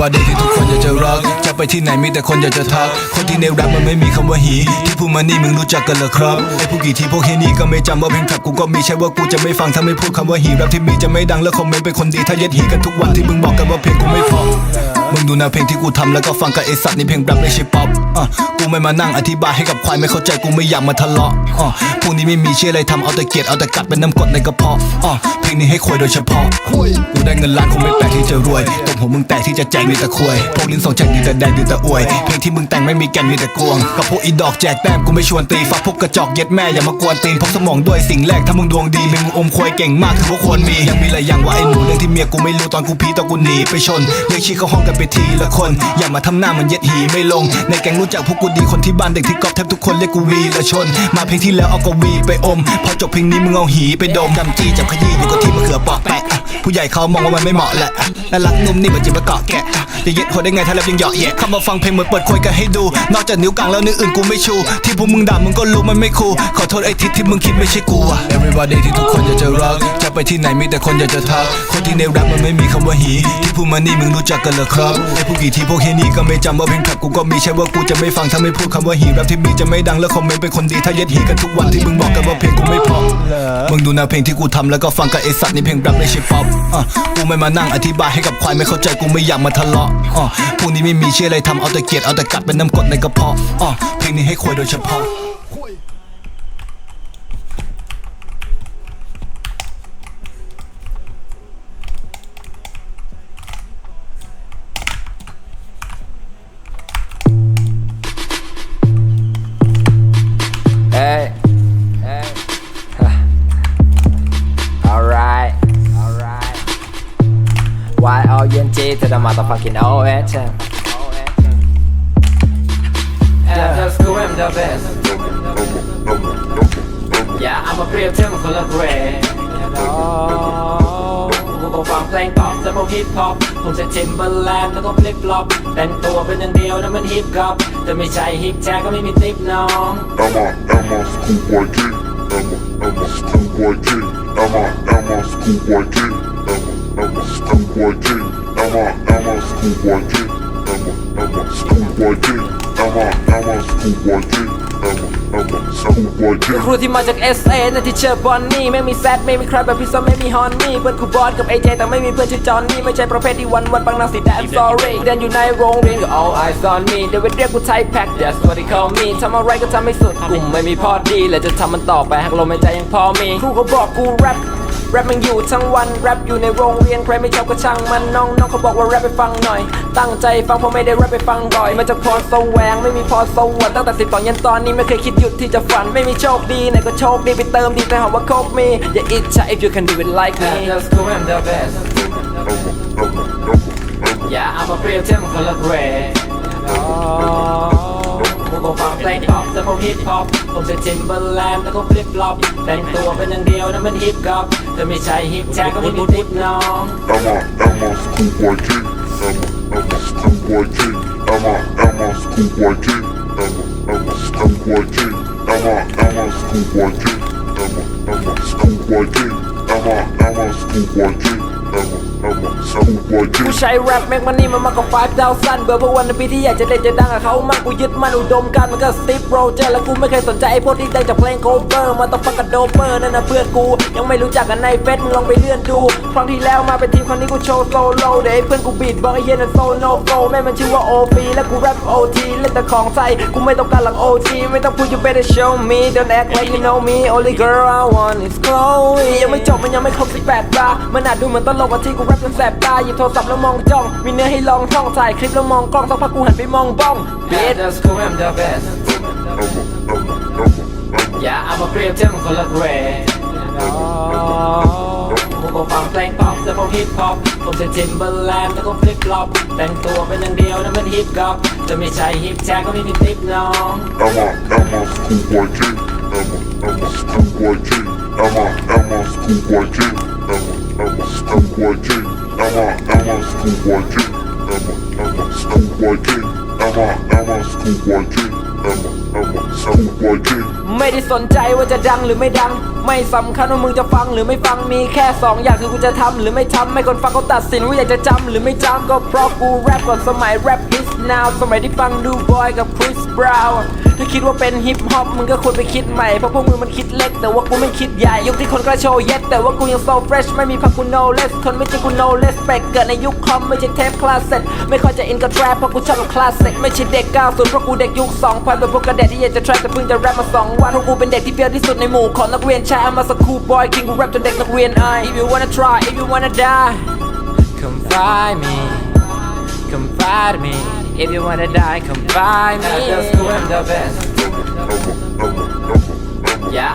ว่าเดทที่ทุกคนอยากจะรักจะไปที่ไหนมีแต่คนอยากจะทัก คนที่ในรักมันไม่มีคำว่าหีที่พูดมานี่มึงรู้จักกันเหรอครับไอ้ผู้กี่ที่พวกเฮนี่ก็ไม่จำว่าเพลงขับกูก็มีใช่ว่ากูจะไม่ฟังถ้าไม่พูดคำว่าหีแรปที่มีจะไม่ดังแล้วคอมเมนต์เป็นคนดีถ้าเย็ดหีกันทุกวันที่มึงบอกกันว่าเพลงกูไม่พอมึงดูนะเพลงที่กูทำแล้วก็ฟังกับไอสัตว์นี่เพลงแรปไม่ใช่ป๊อปอะ กูไม่มานั่งอธิบายให้กับควายไม่เข้าใจกูไม่อยากมาทะเลาะอะพวกนี้ไม่มีเชื่ออะไรทำเอาแต่เกลียดเอาแต่กัดเป็นน้ำกรดในกระเพาะอะเพลงนี้ให้ควยโดยเฉพาะกูได้เงินล้านคงไม่แปลกที่จะรวยตรงหัวมึงแตกที่จะแจกมีแต่ควยพวกลิ้นสองแจกดีแต่แดงดีแต่อวย เพลงที่มึงแต่งไม่มีแกนมีแต่กวงกับพวกอีดอกแจกแต้มกูไม่ชวนตีฝากพวกกระจอกเย็ดแม่อย่ามากวนตีนพกสมองด้วยสิ่งแรกถ้ามึงดวงดีมึงอมควยเก่งมากถือว่าควรมียังมีหลายอย่างว่าไอ้หนูเรื่องที่เมียกูไม่รู้ตอนกูพีตอนกูหนีไปชนเรียกชี้เข้าห้องกันไปทีละคน อย่ามาทำหน้ามันเย็ดหีไม่ลง ในแก๊งรู้จักพวกกูดีคนที่บ้านเด็กที่กอบแทบทุกคนเรียกกูวีละชน มาเพลงที่แล้วเอากวีไปอม พอจบเพลงนี้มึงเอาหีไปดมกำจี้จับขยี้อยู่กับที่มะเขือปอกแปะ ผู้ใหญ่เขามองว่ามันไม่เหมาะแหละอะและรักนุ่มนี่มันจะมาเกาะแกะจะเย็ดหัวได้ไงถ้าแล้วยังเหยาะแยะเข้ามาฟังเพลงเหมือนเปิดคุยกันให้ดู นอกจากนิ้วกลางแล้วนิ้วอื่นกูไม่ชู ที่พวกมึงด่ามึงก็รู้มันไม่คูลขอโทษไอ้ทิศที่มึงคิดไม่ใช่กูอะ Everybody ที่ทุกคนอยากจะรักจะไปที่ไหนมีแต่คนอยากจะทัก คนที่ในรักมันไม่มีคำว่าหีที่พูดมานี่มึงรู้จักกันเหรอครับไอ้ผู้กี่ที่พวกเฮนี่ก็ไม่จำว่าเพลงขับกูก็มีใช่ว่ากูจะไม่ฟังถ้าไม่พูดคำว่าหีแรปที่มีจะไม่ดังแล้วคอมเมนต์เป็นคนดีถ้าเย็ดหีกันทุกวันที่มึงบอกกันว่าเพลงกูไม่พอมึงดูแนวเพลงที่กูทำแล้วก็ฟังกับไอสัตว์นี่เพลงแรปไม่ใช่ป๊อปกูไม่มานั่งอธิบายให้กับควายไม่เข้าใจกูไม่อยากมาทะเลาะอะพวกนี้ไม่มีเชื่ออะไรทำเอาแต่เกลียดเอาแต่กัดเป็นน้ำกดในกระเพาะอะเพลงนี้ให้ควยโดยเฉพาะ O N G to the motherfucking O H M. After school I'm the best Yeah I'm a เปรียบเทียบกับคนละเกรดกูก็ฟังเพลงป๊อปแต่พวกฮิปฮอปผมจะทิมเบอร์แลนด์แล้วก็ฟลิปฟลอปแต่งตัวเป็นอย่างเดียวนั่นมันฮิปฮอปแต่ไม่ใช่ฮิปแจ็คก็ไม่มีติปน้อง Emma, Emma, schoolboy king. Emma, Emma, schoolboy king. Emma, Emma, schoolboy king. Emma, Emma, schoolboy king. Emma, Emma, schoolboy king. Emma, Emma, schoolboy king. Emma, Emma, schoolboy king. Emma, Emma, schoolboy king. ครูที่มาจาก SA นั่นที่เชิญบอนนี่ไม่มีแซดไม่มีใครแบบพี่ซอมไม่มีฮอนนี่เพื่อนครูบอลกับไอเจแต่ไม่มีเพื่อนชื่อจอนนี่ไม่ใช่ประเภทที่วันวันปังนาสีแต่ I'm sorry เดินอยู่ในโรงเรียนก็ all eyes on me เดี๋ยวไปเรียกกูไทยแพ็ค that's what they call me ทำอะไรก็ทำให้สุดกลุ่มไม่มีพอดีและจะทำมันต่อไปหากลมหายใจยังพอมีครูก็บอกกูแรป แรปมันอยู่ทั้งวันแรปอยู่ในโรงเรียนใครไม่ชอบก็ช่างมันน้องน้องเขาบอกว่าแรปไปฟังหน่อย ตั้งใจฟังเพราะไม่ได้แรปไปฟังบ่อยมาจากพรแสวงไม่มีพรสวรรค์ตั้งแต่สิบตอนยันตอนนี้ไม่เคยคิดหยุดที่จะฝันไม่มีโชคดีไหนก็โชคดีไปเติมดีไปหาว่าโคกมีอย่าอิจฉา if you can do it like me Just go I'm the best Emma, Emma, Emma, Emma. Yeah I'm a เปรี ฮิปฮอปผมจะทิมเบอร์แลนด์แล้วก็ฟลิปฟลอปแต่งตัวเป็นอย่างเดียวนั่นมันฮิปฮอปแต่ไม่ใช่ฮิปแจ็คก็ไม่มีติปน้อง Emma, Emma, schoolboy king. Emma, Emma, schoolboy king. Emma, Emma, schoolboy king. Emma, Emma, schoolboy king. Emma, Emma, schoolboy king. Emma, Emma, schoolboy king. Emma, Emma, schoolboy king. Emma, Emma, schoolboy กูใช้แรปแม็กมันนี่มันมากกว่าไฟดาวสั้นเบอร์เพราะวันในปีที่อยากจะเล่นจะดังกับเขามากกูยึดมันอุดมการมันก็สตีฟโรเจอร์แล้วกูไม่เคยสนใจไอ้พวกที่ได้จากเพลงโคเวอร์มาต้องฟังกับโดเปอร์นั่นนะเพื่อนกู ยังไม่รู้จักกันในเฟซมึงลองไปเลื่อนดู ครั้งที่แล้วมาเป็นทีมครั้งนี้กูโชว์โซโล่เดี๋ยวเพื่อนกูบีดบอกไอ้เหี้ยนั่นโซโนโกแม่มันชื่อว่าโอปีแล้วกูแรปโอทีเล่นแต่ของใส่กูไม่ต้องการหลังโอทีไม่ต้องพูด you better show me don't act like you know me only girl I want is Chloe ยังไม่จบมันยังไม่ครบ18ตามันอาจดูเหมือนตลกว่าที่กูแรปจนแสบตาหยิบโทรศัพท์แล้วมองจ้อง มีเนื้อให้ลองท่องถ่ายคลิปแล้วมองกล้องสักพักกูหันไปมองบ้อง Bitch that's cool I'm the best Emma, Emma, Emma, Emma. Yeah I'm a เปรียบเทียบกับคนละเกรดกูก็ฟังเพลงป๊อปแต่พวกฮิปฮอปผมจะทิมเบอร์แลนด์แล้วก็ฟลิปฟลอปแต่งตัวเป็นอย่างเดียวนั่นมันฮิปฮอปจะไม่ใช่ฮิปแจ็คก็ไม่มีติปน้อง Emma, Emma, schoolboy king. Emma, Emma, schoolboy king. Emma, Emma, schoolboy king. Emma, Emma, schoolboy king. Emma, Emma, schoolboy king. Emma, Emma, schoolboy king. Emma, Emma, schoolboy king. Emma, Schoolboy King. ไม่ได้สนใจว่าจะดังหรือไม่ดัง ไม่สำคัญว่ามึงจะฟังหรือไม่ฟังมีแค่สองอย่างคือกูจะทำหรือไม่ทำไม่คนฟังเขาตัดสินว่าอยากจะจำหรือไม่จำก็เพราะกูแรปก่อนสมัยแรป is now สมัยที่ฟังดูบอยกับคริสบราว์ถ้าคิดว่าเป็นฮิปฮอปมึงก็ควรไปคิดใหม่เพราะพวกมึงมันคิดเล็กแต่ว่ากูไม่คิดใหญ่ยุคที่คนกล้าโชว์เย็ดแต่ว่ากูยัง so fresh ไม่มีพักกู no less คนไม่จริงกู no less แปลกเกิดในยุคคอมไม่ใช่เทปคลาสเซ็ตไม่ค่อยจะอินกับ trap เพราะกูชอบกับคลาสสิกไม่ใช่เด็ก90เพราะกูเด็กยุค2000แบบพวกกระเด็ดที่อยากจะ trap แต่เพิ่งจะแรปมาสอง วันเพราะกูเป็นเด็กที่เฟี้ยวที่สุดในหมู่ของนักเรียนชายมาสกูบอยคิงกูแรปจนเด็กนักเรียนอาย if you wanna try if you wanna die come find me come find me if you wanna die come find me the school I'm the best Emma, Emma, Emma, Emma. อย่า